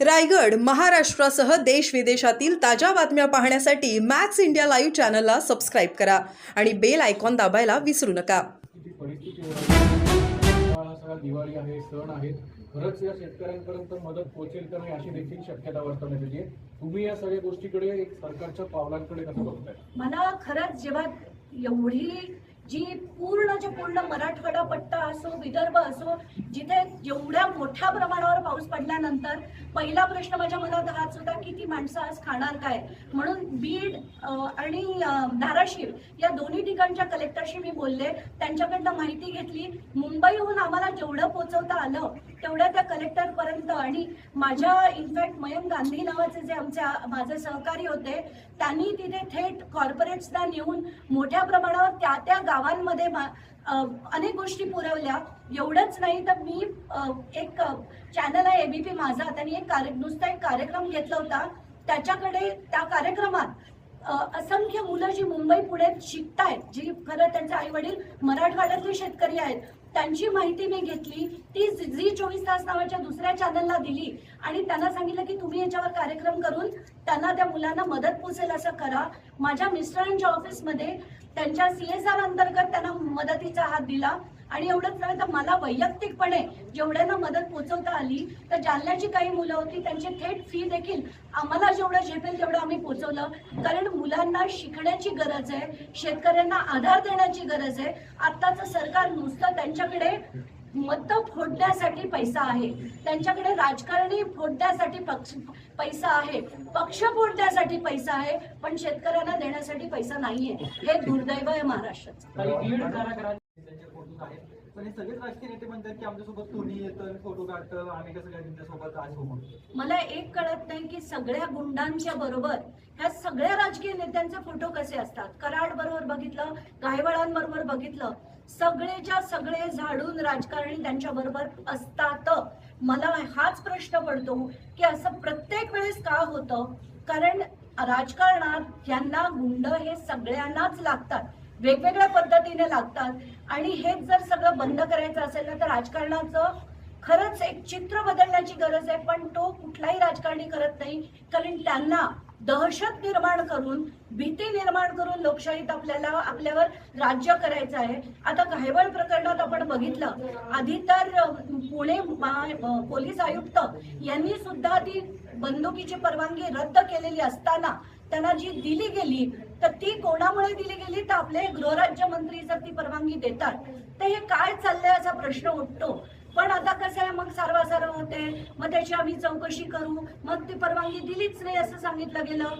रायगड महाराष्ट्रासह देश विदेशातील ताज्या बातम्या पाहण्यासाठी मॅक्स इंडिया लाईव्ह चॅनलला सबस्क्राईब करा आणि बेल आयकॉन दाबायला विसरू नका. दिवाळी आहे सण आहेत. खरंच या शेतकऱ्यांपर्यंत मदत पोहोचेल का नाही अशी देखील शक्यता वर्तवण्यात येते तुम्ही या सगळ्या गोष्टीकडे एक सरकारच्या पावलांकडे कसं बघताय? मला खरंच जेव्हा एवढी जी पूर्णच्या पूर्ण मराठवाडा पट्टा असो विदर्भ असो जिथे एवढ्या मोठ्या प्रमाणावर पाऊस पडल्यानंतर पहिला प्रश्न माझ्या मनात हाच होता की ती माणसं आज खाणार काय? म्हणून बीड आणि धाराशिव या दोन्ही ठिकाणच्या कलेक्टरशी मी बोलले. त्यांच्याकडनं माहिती घेतली. मुंबईहून आम्हाला जेवढं पोचवता आलं तेवढ्या त्या कलेक्टरपर्यंत आणि माझ्या इनफॅक्ट मयंक गांधी नावाचे जे आमचे माझे सहकारी होते त्यांनी तिथे थेट कॉर्पोरेट्सना नेऊन मोठ्या प्रमाणावर त्या त्या गावांमध्ये अनेक गोष्टी पुरवल्या. एवढंच नाही तर मी एक चॅनल आहे एबीपी माझा. त्यांनी एक कार्य नुसता एक कार्यक्रम घेतला होता. त्याच्याकडे त्या कार्यक्रमात असंख्य मुलं जी मुंबई पुण्यात शिकतायत जी खरं त्यांचे आई वडील मराठवाड्यातले शेतकरी आहेत त्यांची माहिती मी घेतली. ती झी चोवीस तास नावाच्या दुसऱ्या चॅनलला दिली आणि त्यांना सांगितलं की तुम्ही याच्यावर कार्यक्रम करून त्यांना त्या मुलांना मदत पोचेल असं करा. माझ्या मिस्टरांच्या ऑफिसमध्ये त्यांच्या सीएसआर अंतर्गत त्यांना मदतीचा हात दिला. आणि एवढंच नव्हे तर मला वैयक्तिकपणे जेवढ्यांना मदत पोचवता आली तर जालन्याची काही मुलं होती त्यांची थेट फी देखील आम्हाला जेवढं झेपेल तेवढं आम्ही पोचवलं. कारण मुलांना शिकण्याची गरज आहे शेतकऱ्यांना आधार देण्याची गरज आहे. आत्ताचं सरकार नुसतं त्यांच्याकडे मत फोडण्यासाठी पैसा आहे. त्यांच्याकडे राजकारणी फोडण्यासाठी पक्ष पैसा आहे. पक्ष फोडण्यासाठी पैसा आहे पण शेतकऱ्यांना देण्यासाठी पैसा नाहीये. हे दुर्दैव आहे महाराष्ट्राचं. त्यांचे फोटोज आहेत. पण हे सगळेच राजकीय नेते म्हणतात की आमच्यासोबत कोणी येतं फोटो काढतं आम्ही कसं काय आज मला एक कळत नाही की सगळ्या गुंडांच्या बरोबर ह्या सगळ्या राजकीय नेत्यांचे फोटो कसे असतात? कराड बरोबर बघितलं गायवळांबरोबर बघितलं सगळेच्या सगळे झाडून राजकारणी त्यांच्या बरोबर असतात. मला हाच प्रश्न पडतो की असं प्रत्येक वेळेस का होतं? कारण राजकारणात यांना गुंड हे सगळ्यांनाच लागतात. वेगवेगळ्या पद्धतीने लागतात. आणि हेच जर सगळं बंद करायचं असेल ना तर राजकारणाचं खरंच एक चित्र बदलण्याची गरज आहे पण तो कुठलाही राजकारणी करत नाही. कारण त्यांना दहशत निर्माण करून भीती निर्माण करून लोकशाहीत आपल्याला आपल्यावर राज्य करायचं आहे. आता घायवळ प्रकरणात आपण बघितलं. आधी तर पुणे महा- पोलीस आयुक्त यांनी सुद्धा ती बंदुकीची परवानगी रद्द केलेली असताना त्यांना जी दिली गेली तर ती कोणामुळे दिली गेली? तर आपले गृहराज्यमंत्री जर ती परवानगी देतात तर हे काय चाललंय असा प्रश्न उठतो. पण आता कसं आहे मग सारवासारव होते मग त्याची आम्ही चौकशी करू मग ती परवानगी दिलीच नाही असं सांगितलं गेलं.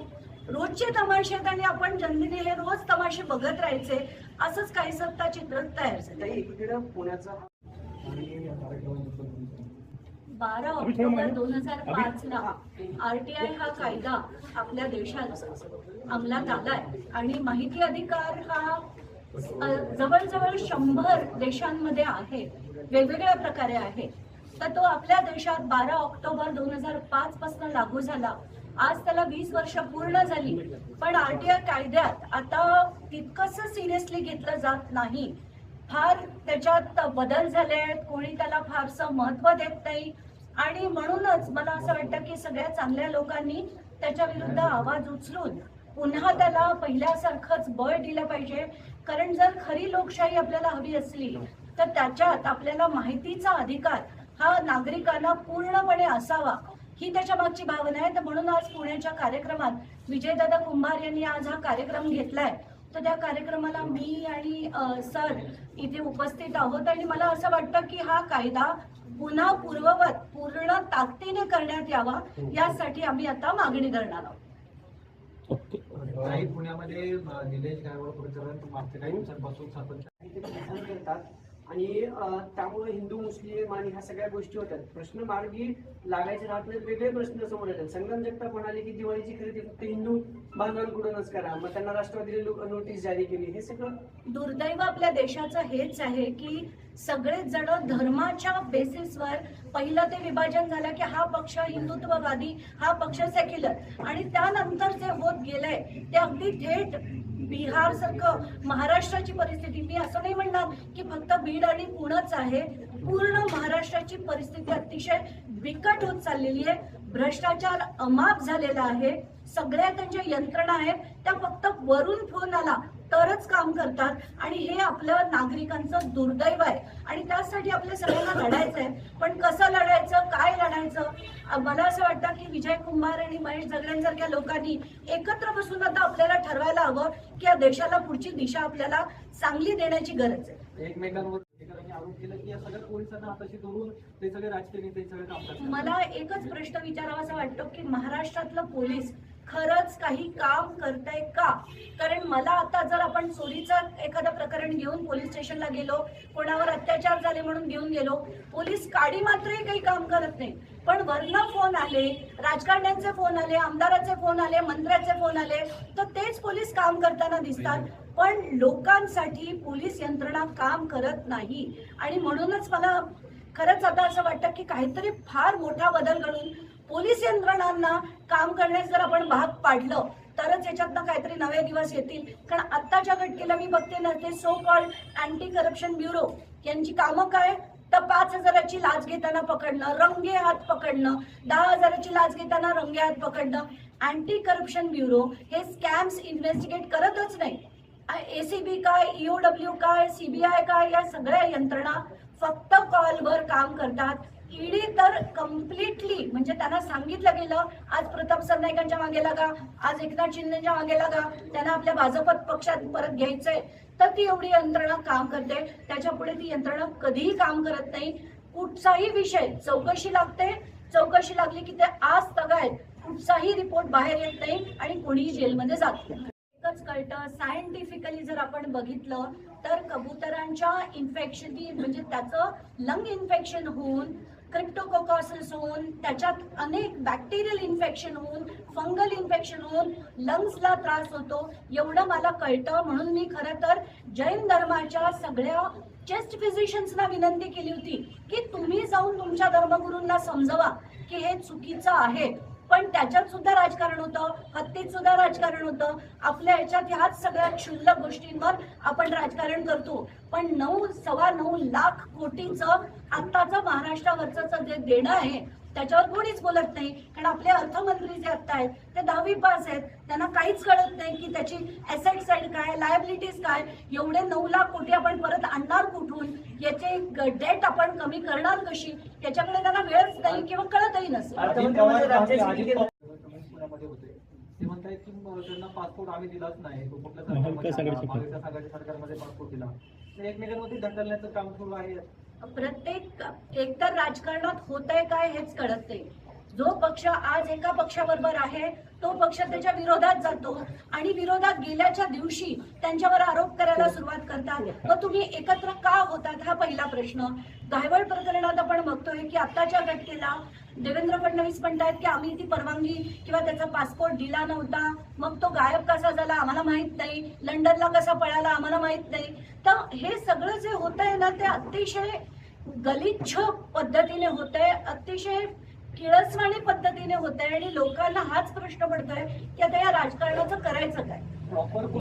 रोजचे तमाशे आहेत आणि आपण जनतेने हे रोज तमाशे बघत राहायचे असंच काही सत्ता चित्र तयार झालं. बारा ऑक्टोबर दोन हजार पाच ला आरटीआय हा कायदा आपल्या देशात अंमलात आलाय. आणि माहिती अधिकार हा जवळजवळ शंभर देशांमध्ये आहे. वेगवेगळ्या प्रकारे आहे. तर तो आपल्या देशात बारा ऑक्टोबर दोन हजार पाच पासून लागू झाला. आज त्याला वीस वर्ष पूर्ण झाली. पण आरटीआय कायद्यात आता तितकंसं सिरियसली घेतलं जात नाही. फार त्याच्यात बदल झाले आहेत कोणी त्याला फारसं महत्त्व देत नाही. आणि म्हणूनच मला असं वाटतं की सगळ्या चांगल्या लोकांनी त्याच्या विरुद्ध आवाज उचलून पुन्हा त्याला पहिल्यासारखंच बळ दिलं पाहिजे. कारण जर खरी लोकशाही आपल्याला हवी असली तर त्याच्यात आपल्याला माहितीचा अधिकार हा नागरिकांना पूर्णपणे असावा ही त्याच्या मागची भावना आहे. तर म्हणून आज पुण्याच्या कार्यक्रमात विजयदादा कुंभार यांनी आज हा कार्यक्रम घेतलाय. तर त्या कार्यक्रमाला मी आणि सर इथे उपस्थित आहोत. आणि मला असं वाटतं की हा कायदा पुन्हा पूर्ववत पूर्ण ताकदीने करण्यात यावा यासाठी आम्ही आता मागणी करणार आहोत. काही पुण्यामध्ये निलेश गायवळ प्रकरण मागच्या काही दिवसांपासून सातत्य ते प्रधान करतात. आणि त्यामुळे हिंदू मुस्लिम आणि ह्या सगळ्या गोष्टी होतात प्रश्न मार्गी लागायचे राहत नाहीत वेगळे प्रश्न समोर येतात. संगम जगताप म्हणाले की दिवाळीची खरेदी फक्त हिंदू बांधवांकडूनच करा. मग त्यांना राष्ट्रवादीने नोटीस जारी केली. हे सगळं दुर्दैव आपल्या देशाचं हेच आहे की सगळेच जण धर्माच्या बेसिसवर पहिलं ते विभाजन झालं की हा पक्ष हिंदुत्ववादी हा पक्ष सेक्युलर आणि त्यानंतर जे होत गेलंय ते अगदी थेट बिहार सारखं महाराष्ट्राची परिस्थिती मी असं नाही म्हणणार की फक्त बीड आणि पुणंच आहे. पूर्ण महाराष्ट्राची परिस्थिती अतिशय बिकट होत चाललेली आहे. भ्रष्टाचार अमाप झालेला आहे. सगळ्या त्यांच्या यंत्रणा आहेत. त्या फक्त वरून फोन आला. तरच काम करतात आणि हे आपलं नागरिकांचं दुर्दैव आहे. आणि त्यासाठी आपल्या सगळ्यांना लढायचं आहे पण कसं लढायचं? काय लढायचं? मला असं वाटतं की विजय कुमार आणि महेश जगड्यांसारख्या लोकांनी एकत्र बसून आता आपल्याला ठरवायला हवं की या देशाला पुढची दिशा आपल्याला चांगली देण्याची गरज आहे. एकमेकांवर मला एकच प्रश्न विचारावासा वाटतो की महाराष्ट्रातलं पोलीस खरंच काही काम करताय का? कारण मला आता जर आपण चोरीचं एखादं प्रकरण घेऊन पोलीस स्टेशनला गेलो कोणावर अत्याचार झाले म्हणून घेऊन गेलो पोलीस काडी मात्रही काही काम करत नाही. पण वरनं फोन आले राजकारण्यांचे फोन आले आमदाराचे फोन आले मंत्र्याचे फोन आले तर तेच पोलीस काम करताना दिसतात. पण लोकांसाठी पोलीस यंत्रणा काम करत नाही. आणि म्हणूनच मला खरंच आता असं वाटतं की काहीतरी फार मोठा बदल घडून पोलीस यंत्रणांना काम करण्यास जर आपण भाग पाडलं तरच याच्यातनं काहीतरी नवे दिवस येतील. कारण आत्ताच्या घटकेला मी बघते ना ते so called anti corruption bureau यांची कामं काय? तर पाच हजाराची लाच घेताना पकडणं रंगे हात पकडणं दहा हजाराची लाच घेताना रंगे हात पकडणं. अँटी करप्शन ब्युरो हे स्कॅम्स इन्व्हेस्टिगेट करतच नाही. एसीबी काय ईओडब्ल्यू काय सीबीआय काय या सगळ्या यंत्रणा फक्त कॉलवर काम करतात. ईडी तर कम्प्लिटली म्हणजे त्यांना सांगितलं गेलं आज प्रताप सरनाईकांच्या मागे लागा आज एकनाथ शिंदेच्या मागे लागा त्यांना आपल्या भाजप पक्षात परत घ्यायचंय. तर ती एवढी यंत्रणा काम करते त्याच्या पुढे ती यंत्रणा कधीही काम करत नाही. कुठचाही विषय चौकशी लागते चौकशी लागली की ते आज तगायत कुठचाही रिपोर्ट बाहेर येत नाही आणि कोणीही जेलमध्ये जात एकच कळतं सायंटिफिकली जर आपण बघितलं तर कबुतरांच्या इन्फेक्शन म्हणजे त्याचं लंग इन्फेक्शन होऊन क्रिप्टोकोकॉसिस होऊन त्याच्यात अनेक बॅक्टेरियल इन्फेक्शन होऊन फंगल इन्फेक्शन होऊन लंग्सला त्रास होतो. एवढं मला कळतं. म्हणून मी खरं तर जैन धर्माच्या सगळ्या चेस्ट फिजिशियन्सना विनंती केली होती की तुम्ही जाऊन तुमच्या धर्मगुरूंना समजवा की हे चुकीचं आहे. पण त्याच्यात सुद्धा राजकारण होतं हत्तीत सुद्धा राजकारण होतं. आपल्या ह्याच्यात ह्याच सगळ्या क्षुल्लक गोष्टींवर आपण राजकारण करतो. पण नऊ सव्वा नऊ लाख कोटीचं आत्ताचं महाराष्ट्रावरचं जे देणं आहे त्याच्यावर कोणीच बोलत नाही. कारण आपले अर्थमंत्री जे आत्ता आहेत ते दहावी पास आहेत. त्यांना काहीच कळत नाही की त्याची ऍसेट साईड काय लायबिलिटीज काय. एवढे नऊ लाख कोटी आपण परत आणणार कुठून? याचे डेट आपण कमी करणार कशी? याच्याकडे त्यांना वेळच नाही किंवा कळतही नसेल ते म्हणतायत की त्यांना पासपोर्ट आम्ही दिलाच नाही. कुठल्या सरकारमध्ये सरकारमध्ये पासपोर्ट दिला. एकमेकांमध्ये ढकलण्याचं काम सुरू आहे. प्रत्येक एकतर राजकारणात होतंय काय हेच कळत नाही. जो पक्ष आज एका पक्षाबरोबर आहे तो पक्ष त्याच्या विरोधात जातो आणि विरोधात गेल्याच्या दिवशी त्यांच्यावर आरोप करायला सुरुवात करतात. मग तुम्ही एकत्र का होतात? हा पहिला प्रश्न. गायवळ प्रकरणात आपण बघतोय की आताच्या घटनेला देवेंद्र फडणवीस म्हणतात की आम्ही ती परवानगी किंवा त्याचा पासपोर्ट दिला नव्हता. मग तो गायब कसा झाला? आम्हाला माहीत नाही. लंडनला कसा पळाला? आम्हाला माहीत नाही. तर हे सगळं जे होत आहे ना ते अतिशय गलिच्छ पद्धतीने होत आहे अतिशय किळसवाणी पद्धतीने होत आहे आणि लोकांना हाच प्रश्न पडतोय की आता या राजकारणाचं करायचं काय?